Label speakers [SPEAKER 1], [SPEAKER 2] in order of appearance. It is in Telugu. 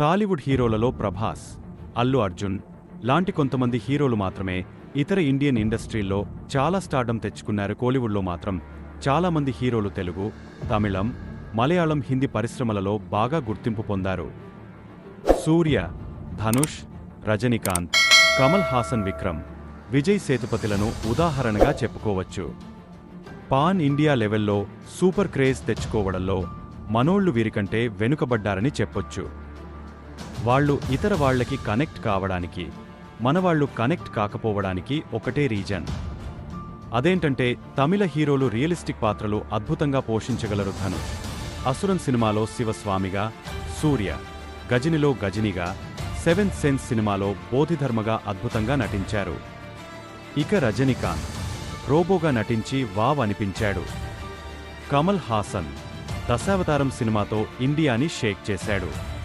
[SPEAKER 1] టాలీవుడ్ హీరోలలో ప్రభాస్ అల్లు అర్జున్ లాంటి కొంతమంది హీరోలు మాత్రమే ఇతర ఇండియన్ ఇండస్ట్రీల్లో చాలా స్టార్డం తెచ్చుకున్నారు. కోలీవుడ్లో మాత్రం చాలామంది హీరోలు తెలుగు తమిళం మలయాళం హిందీ పరిశ్రమలలో బాగా గుర్తింపు పొందారు. సూర్య ధనుష్ రజనీకాంత్ కమల్ హాసన్ విక్రమ్ విజయ్ సేతుపతిలను ఉదాహరణగా చెప్పుకోవచ్చు. పాన్ ఇండియా లెవెల్లో సూపర్ క్రేజ్ తెచ్చుకోవడంలో మనోళ్ళు వీరికంటే వెనుకబడ్డారని చెప్పొచ్చు. వాళ్ళు ఇతర వాళ్ళకి కనెక్ట్ కావడానికి మనవాళ్ళు కనెక్ట్ కాకపోవడానికి ఒకటే రీజన్. అదేంటంటే తమిళ హీరోలు రియలిస్టిక్ పాత్రలు అద్భుతంగా పోషించగలరు ధను. అసురన్ సినిమాలో శివస్వామిగా సూర్య గజనిలో గజనిగా సెవెంత్ సెన్స్ సినిమాలో బోధిధర్మగా అద్భుతంగా నటించారు. ఇక రజనీకాంత్ రోబోగా నటించి వావ్ అనిపించాడు. కమల్ హాసన్ దశావతారం సినిమాతో ఇండియాని షేక్ చేశాడు.